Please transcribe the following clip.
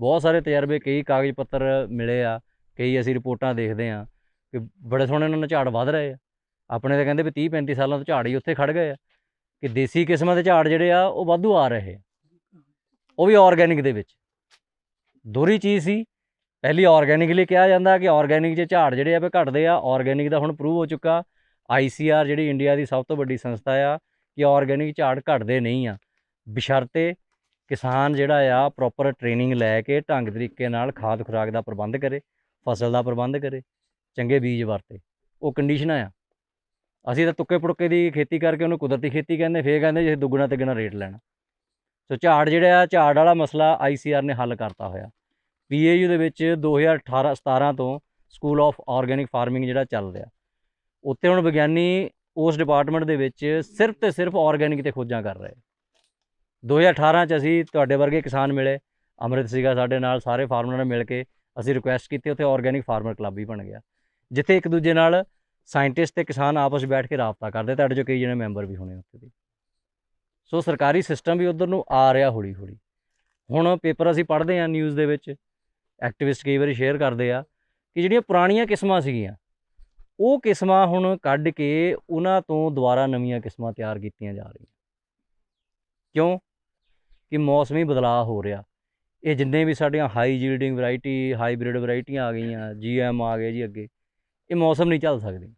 ਬਹੁਤ ਸਾਰੇ ਤਜਰਬੇ, ਕਈ ਕਾਗਜ਼ ਪੱਤਰ ਮਿਲੇ ਆ, ਕਈ ਅਸੀਂ ਰਿਪੋਰਟਾਂ ਦੇਖਦੇ ਆ ਕਿ ਬੜੇ ਸੋਹਣੇ ਉਹਨਾਂ ਨਾਲ ਝਾੜ ਵਧ ਰਹੇ ਆ। ਆਪਣੇ ਤਾਂ ਕਹਿੰਦੇ ਵੀ 30 35 ਸਾਲਾਂ ਤੋਂ ਝਾੜ ਹੀ ਉੱਥੇ ਖੜ ਗਏ ਆ ਕਿ ਦੇਸੀ ਕਿਸਮਾਂ ਦੇ ਝਾੜ ਜਿਹੜੇ ਆ, ਉਹ ਵਾਧੂ ਆ ਰਹੇ ਆ। ਉਹ ਵੀ ਆਰਗੈਨਿਕ ਦੇ ਵਿੱਚ। ਦੋਹਰੀ ਚੀਜ਼ ਸੀ, ਪਹਿਲੀ ਆਰਗੈਨਿਕਲੀ ਕਿਹਾ ਜਾਂਦਾ ਕਿ ਆਰਗੈਨਿਕ 'ਚ ਝਾੜ ਜਿਹੜੇ ਆ ਵੀ ਘਟਦੇ ਆ ਆਰਗੈਨਿਕ ਦਾ ਹੁਣ ਪ੍ਰੂਵ ਹੋ ਚੁੱਕਾ। ਆਈਸੀਆਰ ਜਿਹੜੀ ਇੰਡੀਆ ਦੀ ਸਭ ਤੋਂ ਵੱਡੀ ਸੰਸਥਾ ਆ, ਕਿ ਆਰਗੈਨਿਕ ਝਾੜ ਘਟਦੇ ਨਹੀਂ ਆ। ਬਿਸ਼ਰਤੇ ਕਿਸਾਨ ਜਿਹੜਾ ਆ ਪ੍ਰੋਪਰ ਟ੍ਰੇਨਿੰਗ ਲੈ ਕੇ ਢੰਗ ਤਰੀਕੇ ਨਾਲ ਖਾਦ ਖੁਰਾਕ ਦਾ ਪ੍ਰਬੰਧ ਕਰੇ, ਫਸਲ ਦਾ ਪ੍ਰਬੰਧ ਕਰੇ, ਚੰਗੇ ਬੀਜ ਵਰਤੇ। ਉਹ ਕੰਡੀਸ਼ਨਾਂ ਆ। ਅਸੀਂ ਤਾਂ ਤੁੱਕੇ ਪੁੜਕੇ ਦੀ ਖੇਤੀ ਕਰਕੇ ਉਹਨੂੰ ਕੁਦਰਤੀ ਖੇਤੀ ਕਹਿੰਦੇ, ਫੇਰ ਕਹਿੰਦੇ ਜੇ ਦੁੱਗਣਾ ਤਿੱਗਣਾ ਰੇਟ ਲੈਣਾ। ਸੋ ਝਾੜ ਜਿਹੜਾ ਆ, ਝਾੜ ਵਾਲਾ ਮਸਲਾ ਆਈਸੀਆਰ ਨੇ ਹੱਲ ਕਰਤਾ ਹੋਇਆ। ਪੀਏਯੂ ਦੇ ਵਿੱਚ 2018 17 ਤੋਂ ਸਕੂਲ ਆਫ ਆਰਗੈਨਿਕ ਫਾਰਮਿੰਗ ਜਿਹੜਾ ਚੱਲ ਰਿਹਾ। ਉੱਥੇ ਹੁਣ ਵਿਗਿਆਨੀ ਉਸ ਡਿਪਾਰਟਮੈਂਟ ਦੇ ਵਿੱਚ ਸਿਰਫ ਤੇ ਸਿਰਫ ਆਰਗੈਨਿਕ ਤੇ ਖੋਜਾਂ ਕਰ ਰਹੇ। 2018 ਚ ਅਸੀਂ ਤੁਹਾਡੇ ਵਰਗੇ ਕਿਸਾਨ ਮਿਲੇ, ਅੰਮ੍ਰਿਤ ਸੀਗਾ ਸਾਡੇ ਨਾਲ, ਸਾਰੇ ਫਾਰਮਰਾਂ ਨਾਲ ਮਿਲ ਕੇ ਅਸੀਂ ਰਿਕੁਐਸਟ ਕੀਤੀ, ਉੱਥੇ ਆਰਗੈਨਿਕ ਫਾਰਮਰ ਕਲੱਬ ਵੀ ਬਣ ਗਿਆ। ਜਿੱਥੇ ਇੱਕ ਦੂਜੇ ਨਾਲ ਸਾਇੰਟਿਸਟ ਤੇ ਕਿਸਾਨ ਆਪਸ ਵਿੱਚ ਬੈਠ ਕੇ ਰਾਬਤਾ ਕਰਦੇ, ਤੁਹਾਡੇ ਚੋਂ ਕਈ ਜਣੇ ਮੈਂਬਰ ਵੀ ਹੋਣੇ ਉੱਥੇ ਦੇ। ਸੋ ਸਰਕਾਰੀ ਸਿਸਟਮ ਵੀ ਉਧਰ ਨੂੰ ਆ ਰਿਹਾ ਹੌਲੀ ਹੌਲੀ ਹੁਣ ਪੇਪਰ ਅਸੀਂ ਪੜ੍ਹਦੇ ਹਾਂ ਨਿਊਜ਼ ਦੇ ਵਿੱਚ ਐਕਟਿਵਿਸਟ ਕਈ ਵਾਰੀ ਸ਼ੇਅਰ ਕਰਦੇ ਆ, ਕਿ ਜਿਹੜੀਆਂ ਪੁਰਾਣੀਆਂ ਕਿਸਮਾਂ ਸੀਗੀਆਂ, ਉਹ ਕਿਸਮਾਂ ਹੁਣ ਕੱਢ ਕੇ ਉਹਨਾਂ ਤੋਂ ਦੁਬਾਰਾ ਨਵੀਆਂ ਕਿਸਮਾਂ ਤਿਆਰ ਕੀਤੀਆਂ ਜਾ ਰਹੀਆਂ। ਕਿਉਂ? ਕਿ ਮੌਸਮੀ ਬਦਲਾਅ ਹੋ ਰਿਹਾ। ਇਹ ਜਿੰਨੇ ਵੀ ਸਾਡੀਆਂ ਹਾਈ ਜੀਲਡਿੰਗ ਵੈਰਾਈਟੀ ਹਾਈਬ੍ਰਿਡ ਵੈਰਾਈਟੀਆਂ ਆ ਗਈਆਂ ਜੀਐਮ ਆ ਗਏ ਜੀ ਅੱਗੇ, ਇਹ ਮੌਸਮ ਨਹੀਂ ਚੱਲ ਸਕਦੀ।